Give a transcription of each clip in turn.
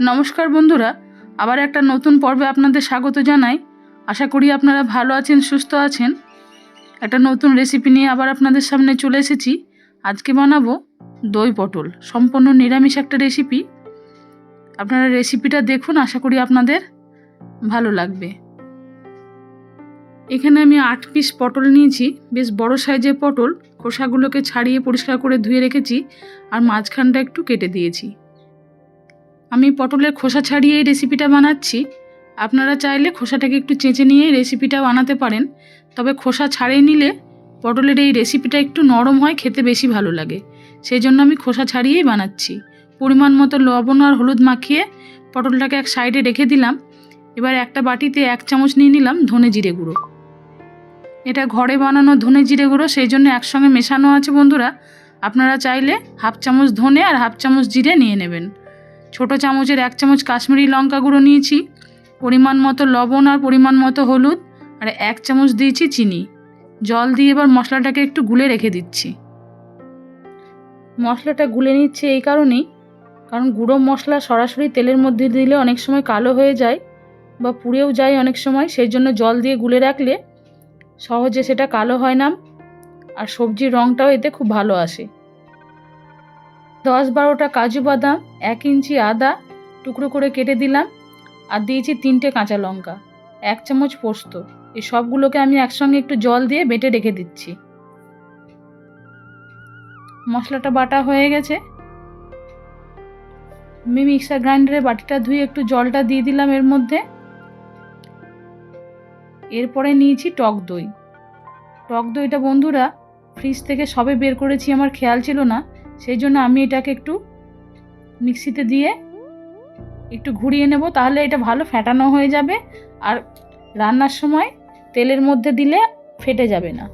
নমস্কার বন্ধুরা, আবার একটা নতুন পর্বে আপনাদের স্বাগত জানাই। আশা করি আপনারা ভালো আছেন, সুস্থ আছেন। একটা নতুন রেসিপি নিয়ে আবার আপনাদের সামনে চলে এসেছি। আজকে বানাবো দই পটল, সম্পূর্ণ নিরামিষ একটা রেসিপি আপনারা রেসিপিটা দেখুন, আশা করি আপনাদের ভালো লাগবে। এখানে আমি আট পিস পটল নিয়েছি, বেশ বড় সাইজের পটল। খোসাগুলোকে ছাড়িয়ে পরিষ্কার করে ধুয়ে রেখেছি, আর মাঝখানটা একটু কেটে দিয়েছি। আমি পটলের খোসা ছাড়িয়ে এই রেসিপিটা বানাচ্ছি। আপনারা চাইলে খোসাটাকে একটু চেঁচে নিয়ে রেসিপিটা বানাতে পারেন। তবে খোসা ছাড়িয়ে নিলে পটলের এই রেসিপিটা একটু নরম হয়, খেতে বেশি ভালো লাগে। সেই জন্য আমি খোসা ছাড়িয়েই বানাচ্ছি। পরিমাণ মতো লবণ আর হলুদ মাখিয়ে পটলটাকে এক সাইডে রেখে দিলাম। এবার একটা বাটিতে এক চামচ নিয়ে নিলাম ধনে জিরে গুঁড়ো। এটা ঘরে বানানো ধনে জিরে গুঁড়ো সেই জন্য একসঙ্গে মেশানো আছে বন্ধুরা। আপনারা চাইলে হাফ চামচ ধনে আর হাফ চামচ জিরে নিয়ে নেবেন। ছোট চামচের এক চামচ কাশ্মীরি লঙ্কা গুঁড়ো নিয়েছি, পরিমাণ মতো লবণ আর পরিমাণ মতো হলুদ, আর এক চামচ দিয়েছি চিনি। জল দিয়ে এবার মশলাটাকে একটু গুলে রেখে দিচ্ছি। মশলাটা গুলে নিচ্ছে এই কারণেই, কারণ গুঁড়ো মশলা সরাসরি তেলের মধ্যে দিলে অনেক সময় কালো হয়ে যায় বা পুড়েও যায় অনেক সময়, সেই জন্য জল দিয়ে গুলে রাখলে সহজে সেটা কালো হয় না আর সবজির রঙটাও এতে খুব ভালো আসে। দশ বারোটা কাজু বাদাম, এক ইঞ্চি আদা টুকরো করে কেটে দিলাম আর দিয়েছি তিনটে কাঁচা লঙ্কা, এক চামচ পোস্ত। এই সবগুলোকে আমি একসঙ্গে একটু জল দিয়ে বেটে রেখে দিচ্ছি। মশলাটা বাটা হয়ে গেছে। আমি মিক্সার গ্রাইন্ডারে বাটিটা ধুয়ে একটু জলটা দিয়ে দিলাম এর মধ্যে। এরপরে নিয়েছি টক দই। টক দইটা বন্ধুরা, ফ্রিজ থেকে সবে বের করেছি, আমার খেয়াল ছিল না। সেই জন্য আমি এটাকে একটু মিক্সিতে দিয়ে একটু ঘুরিয়ে নেব, তাহলে এটা ভালো ফ্যাটানো হয়ে যাবে আর রান্নার সময় তেলের মধ্যে দিলে ফেটে যাবে না।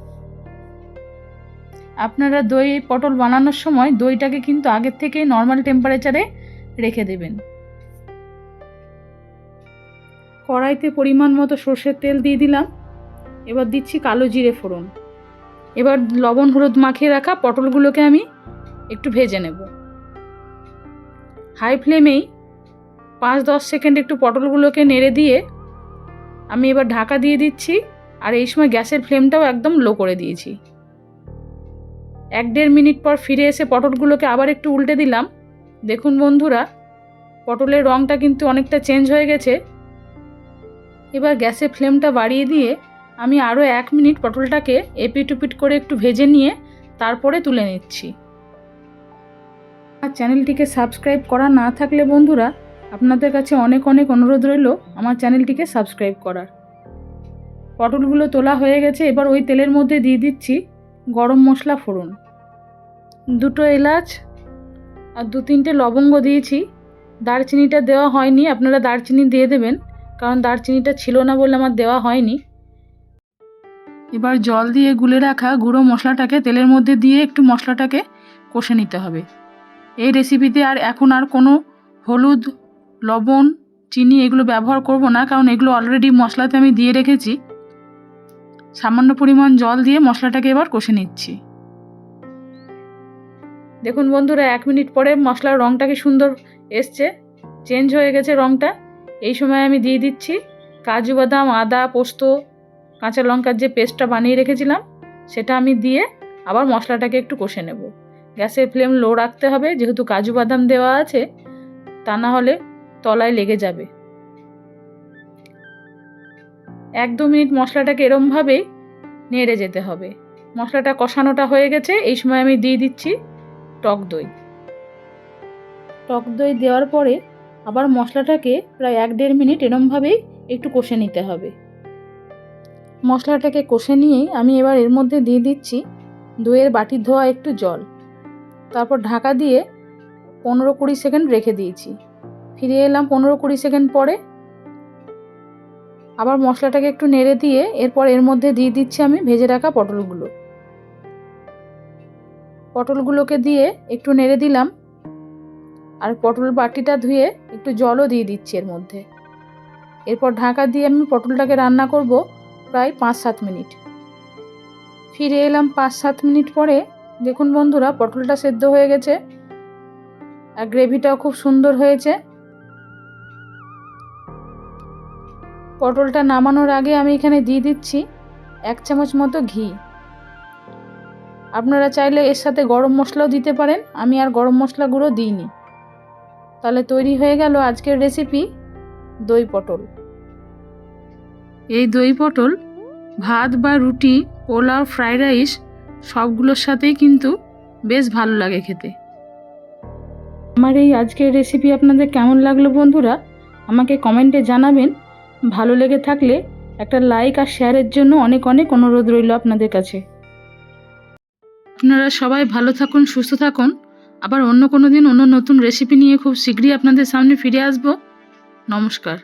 আপনারা দই, পটল বানানোর সময় দইটাকে কিন্তু আগের থেকে নর্মাল টেম্পারেচারে রেখে দেবেন। কড়াইতে পরিমাণ মতো সর্ষের তেল দিয়ে দিলাম। এবার দিচ্ছি কালো জিরে ফোড়ন। এবার লবণ, হলুদ মাখিয়ে রাখা পটলগুলোকে আমি একটু ভেজে নেব। হাই ফ্লেমেই পাঁচ দশ সেকেন্ড একটু পটলগুলোকে নেড়ে দিয়ে আমি এবার ঢাকা দিয়ে দিচ্ছি আর এই সময় গ্যাসের ফ্লেমটাও একদম লো করে দিয়েছি। এক দেড় মিনিট পর ফিরে এসে পটলগুলোকে আবার একটু উল্টে দিলাম। দেখুন বন্ধুরা, পটলের রঙটা কিন্তু অনেকটা চেঞ্জ হয়ে গেছে। এবার গ্যাসের ফ্লেমটা বাড়িয়ে দিয়ে আমি আরও এক মিনিট পটলটাকে এপিট উপিট করে একটু ভেজে নিয়ে তারপরে তুলে নিচ্ছি। চ্যানেলটিকে সাবস্ক্রাইব করা না থাকলে বন্ধুরা, আপনাদের কাছে অনেক অনেক অনুরোধ রইল আমার চ্যানেলটিকে সাবস্ক্রাইব করার। পটলগুলো তোলা হয়ে গেছে, এবার ওই তেলের মধ্যে দিয়ে দিচ্ছি গরম মশলা ফোড়ন। দুটো এলাচ আর দু তিনটে লবঙ্গ দিয়েছি। দারচিনিটা দেওয়া হয়নি, আপনারা দারচিনি দিয়ে দেবেন, কারণ দারচিনিটা ছিল না বলে আমার দেওয়া হয়নি। এবার জল দিয়ে গুলে রাখা গুঁড়ো মশলাটাকে তেলের মধ্যে দিয়ে একটু মশলাটাকে কষে নিতে হবে। এই রেসিপিতে আর এখন আর কোনো হলুদ, লবণ, চিনি এগুলো ব্যবহার করব না, কারণ এগুলো অলরেডি মশলাতে আমি দিয়ে রেখেছি। সামান্য পরিমাণ জল দিয়ে মশলাটাকে এবার কষে নিচ্ছি। দেখুন বন্ধুরা, এক মিনিট পরে মশলার রঙটা কি সুন্দর এসছে চেঞ্জ হয়ে গেছে রঙটা এই সময় আমি দিয়ে দিচ্ছি কাজু বাদাম, আদা, পোস্ত, কাঁচা লঙ্কার যে পেস্টটা বানিয়ে রেখেছিলাম, সেটা আমি দিয়ে আবার মশলাটাকে একটু কষে নেব। গ্যাসের ফ্লেম লো রাখতে হবে, যেহেতু কাজু বাদাম দেওয়া আছে, তা না হলে তলায় লেগে যাবে। এক দু মিনিট মশলাটাকে এরমভাবেই নেড়ে যেতে হবে। মশলাটা কষানোটা হয়ে গেছে, এই সময় আমি দিয়ে দিচ্ছি টক দই। টক দই দেওয়ার পরে আবার মশলাটাকে প্রায় এক দেড় মিনিট এরমভাবেই একটু কষে নিতে হবে। মশলাটাকে কষে নিয়েই আমি এবার এর মধ্যে দিয়ে দিচ্ছি দইয়ের বাটি ধোয়া একটু জল। তারপর ঢাকা দিয়ে পনেরো কুড়ি সেকেন্ড রেখে দিয়েছি। ফিরে এলাম পনেরো কুড়ি সেকেন্ড পরে। আবার মশলাটাকে একটু নেড়ে দিয়ে এরপর এর মধ্যে দিয়ে দিচ্ছি আমি ভেজে রাখা পটলগুলো। পটলগুলোকে দিয়ে একটু নেড়ে দিলাম। আর পটল বাটিটা ধুয়ে একটু জলও দিয়ে দিচ্ছি এর মধ্যে। এরপর ঢাকা দিয়ে আমি পটলটাকে রান্না করব প্রায় পাঁচ সাত মিনিট। ফিরে এলাম পাঁচ সাত মিনিট পরে দেখুন বন্ধুরা, পটলটা সেদ্ধ হয়ে গেছে আর গ্রেভিটাও খুব সুন্দর হয়েছে। পটলটা নামানোর আগে আমি এখানে দিয়ে দিচ্ছি এক চামচ মতো ঘি। আপনারা চাইলে এর সাথে গরম মশলাও দিতে পারেন, আমি আর গরম মশলা গুঁড়ো দিইনি। তাহলে তৈরি হয়ে গেল আজকের রেসিপি, দই পটল। এই দই পটল ভাত বা রুটি, পোলাও, ফ্রাইড রাইস সবগুলোর সাথেই কিন্তু বেশ ভালো লাগে খেতে। আমার এই আজকের রেসিপি আপনাদের কেমন লাগল বন্ধুরা? আমাকে কমেন্টে জানাবেন। ভালো লেগে থাকলে একটা লাইক আর শেয়ারের জন্য অনেক অনেক অনুরোধ রইল আপনাদের কাছে। আপনারা সবাই ভালো থাকুন, সুস্থ থাকুন। আবার অন্য কোনো দিন অন্য নতুন রেসিপি নিয়ে খুব শীঘ্রই আপনাদের সামনে ফিরে আসব। নমস্কার।